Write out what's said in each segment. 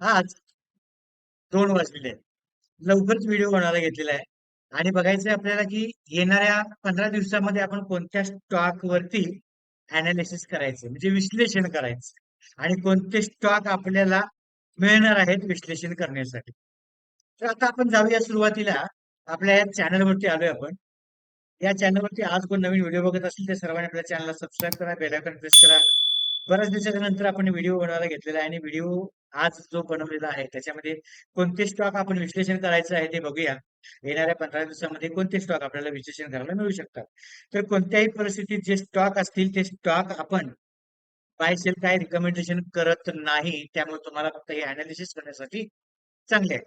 आज दोन वाजलेले आहेत. लवकरच व्हिडिओ बनवायला घेतलेला आहे? आणि बघायचंय आपल्याला की येणाऱ्या पंधरा दिवसामध्ये आपण कोणत्या स्टॉक वरती अनालिसिस करायचं म्हणजे विश्लेषण करायचं आणि कोणते स्टॉक आपल्याला मिळणार आहेत विश्लेषण करण्यासाठी? तर आता आपण जाऊया सुरुवातीला. आपल्या या चॅनलवरती आलोय आपण. या चॅनलवरती आज कोण नवीन व्हिडिओ बघत असेल तर सर्वांनी आपल्या चॅनलला सबस्क्राईब करा बेल प्रेस करा. बऱ्याच दिवसाच्या नंतर आपण व्हिडिओ बनवायला घेतलेला आहे आणि व्हिडिओ आज जो बनवलेला आहे त्याच्यामध्ये कोणते स्टॉक आपण विश्लेषण करायचं आहे ते बघूया. येणाऱ्या पंधरा दिवसामध्ये कोणते स्टॉक आपल्याला विश्लेषण करायला मिळू शकतात. तर कोणत्याही परिस्थितीत जे स्टॉक असतील ते स्टॉक आपण बाय सेल काय रिकमेंडेशन करत नाही त्यामुळे तुम्हाला फक्त हे अनालिसिस करण्यासाठी चांगले आहेत.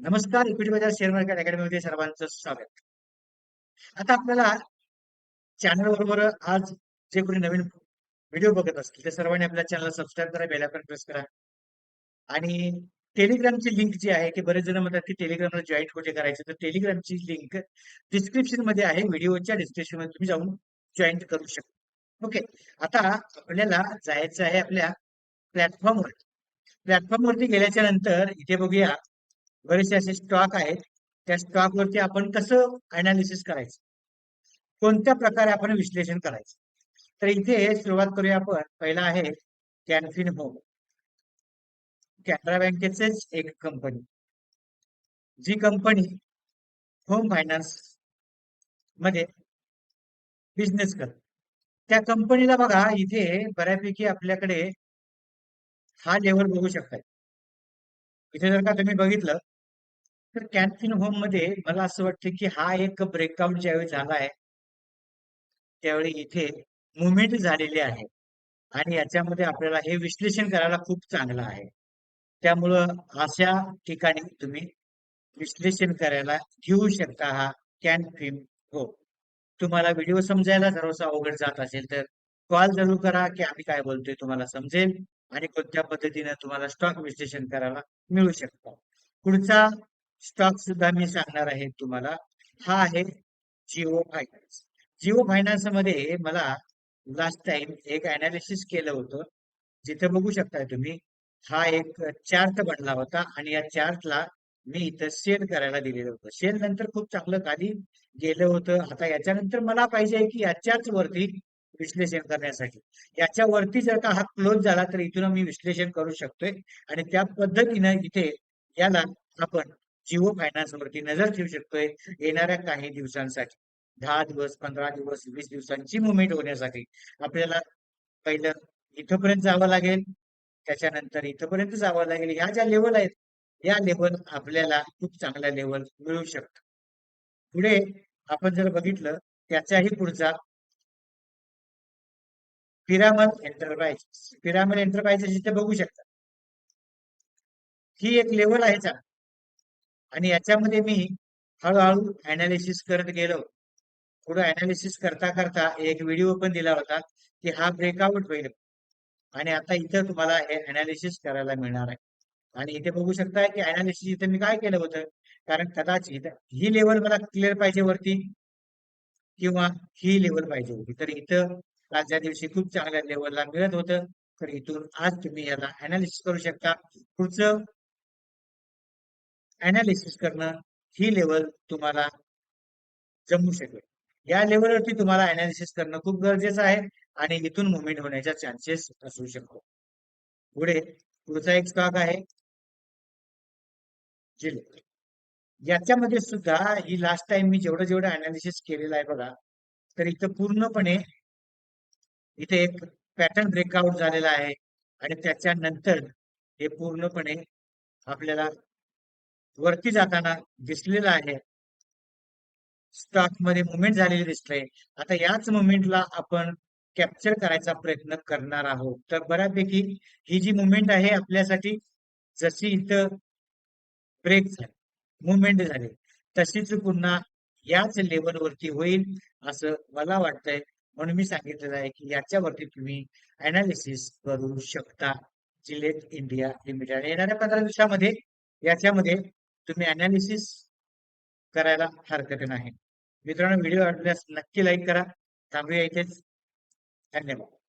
नमस्कार इक्विटी बाजार शेअर मार्केट अकॅडमीमध्ये सर्वांचं स्वागत. आता आपल्याला चॅनल बरोबर आज जे कोणी नवीन व्हिडिओ बघत असतील त्या सर्वांनी आपल्या चॅनलला सबस्क्राईब करा बेल आयकॉन प्रेस करा. आणि टेलिग्रामची लिंक जी आहे की बरेच जण म्हणतात की टेलिग्रामला जॉईन कुठे करायचं तर टेलिग्रामची लिंक डिस्क्रिप्शनमध्ये आहे व्हिडिओच्या डिस्क्रिप्शनमध्ये तुम्ही जाऊन जॉईन करू शकता. ओके आता आपल्याला जायचं आहे आपल्या प्लॅटफॉर्मवर प्लॅटफॉर्म वरती गेल्याच्यानंतर इथे बघूया बरेचसे असे स्टॉक आहेत. त्या स्टॉक वरती आपण कसं अनालिसिस करायचं? कोणत्या प्रकारे आपण विश्लेषण करायचं? तर इथे सुरुवात करूया आपण. पहिला आहे कॅनफिन होम. कॅनरा बँकेचेच एक कंपनी जी कंपनी होम फायनान्समध्ये बिझनेस करते. त्या कंपनीला बघा इथे बऱ्यापैकी आपल्याकडे हा लेवल बघू शकताय. इथे जर का तुम्ही बघितलं तर कॅनफिन होममध्ये मला असं वाटतं की हा एक ब्रेकआउट ज्यावेळी झाला आहे त्यावेळी इथे मुवमेंट झालेली आहे. आणि याच्यामध्ये आपल्याला हे विश्लेषण करायला खूप चांगलं आहे. त्यामुळं अशा ठिकाणी तुम्ही विश्लेषण करायला घेऊ शकता हा कॅन फिम हो. तुम्हाला व्हिडिओ समजायला जरासा अवघड जात असेल तर कॉल जरूर करा की आम्ही काय बोलतोय तुम्हाला समजेल आणि कोणत्या पद्धतीने तुम्हाला स्टॉक विश्लेषण करायला मिळू शकतं. पुढचा स्टॉक सुद्धा मी सांगणार आहे तुम्हाला. हा आहे जिओ फायनान्स. जिओ फायनान्समध्ये मला लास्ट टाइम एक अनालिसिस केलं होतं. जिथे बघू शकताय तुम्ही हा एक चार्ट बनला होता आणि या चार्टला मी इथं सेल करायला दिलेलं होतं. सेल नंतर खूप चांगलं खाली गेलं होतं. आता याच्यानंतर मला पाहिजे की याच्याच वरती विश्लेषण करण्यासाठी. याच्यावरती जर का हा क्लोज झाला तर इथून मी विश्लेषण करू शकतोय आणि त्या पद्धतीनं इथे याला आपण जिओ फायनान्स वरती नजर ठेवू शकतोय येणाऱ्या काही दिवसांसाठी. दहा दिवस पंधरा दिवस वीस दिवसांची मुवमेंट होण्यासाठी आपल्याला पहिलं इथंपर्यंत जावं लागेल. त्याच्यानंतर इथंपर्यंत जावं लागेल. ह्या ज्या लेवल आहेत या लेवल आपल्याला खूप चांगल्या लेवल मिळू शकतात पुढे आपण जर बघितलं त्याच्याही पुढचा पिरामल एंटरप्राइज पिरामल एंटरप्राइजेस इथे बघू शकता. ही एक लेवल आहे चा आणि याच्यामध्ये मी हळूहळू अनालिसिस करत गेलो. पुढे अनालिसिस करता करता एक व्हिडिओ पण दिला होता की हा ब्रेकआउट होईल. आणि आता इथं तुम्हाला हे अनालिसिस करायला मिळणार आहे. आणि इथे बघू शकता की अनालिसिस इथे मी काय केलं होतं? कारण कदाचित ही लेवल मला क्लिअर पाहिजे वरती किंवा ही लेवल पाहिजे होती. तर इथं आजच्या दिवशी खूप चांगल्या लेवलला मिळत होतं तर इथून आज तुम्ही याला अनालिसिस करू शकता. पुढचं अनालिसिस करणं ही लेवल तुम्हाला जमू शकेल. या लेवलवरती तुम्हाला अनालिसिस करणं खूप गरजेचं आहे आणि इथून मुवमेंट होण्याचा चान्सेस असू शकतो. पुढे पुढचा एक स्टॉक आहे. जिले याच्यामध्ये सुद्धा ही लास्ट टाइम मी जेवढं जेवढं अनालिसिस केलेलं आहे बघा तर इथं पूर्णपणे इथे एक पॅटर्न ब्रेकआउट झालेला आहे आणि त्याच्यानंतर हे पूर्णपणे आपल्याला वरती जाताना दिसलेलं आहे. स्टॉकमध्ये मुवमेंट झालेली दिसतंय आता याच मुवमेंटला आपण कॅप्चर करायचा प्रयत्न करणार आहोत. तर बऱ्यापैकी ही जी मुवमेंट आहे आपल्यासाठी जशी इथं ब्रेक झाली मुवमेंट झाली तशीच पुन्हा याच लेवलवरती होईल असं मला वाटतंय. म्हणून मी सांगितलेलं आहे की याच्यावरती तुम्ही अनालिसिस करू शकता. जिलेट इंडिया लिमिटेड येणाऱ्या पंधरा दिवसामध्ये याच्यामध्ये तुम्ही अनालिसिस करायला हरकत नाही. मित्रांनो व्हिडिओ आवडल्यास नक्की लाईक करा. थांबूया इथेच. धन्यवाद.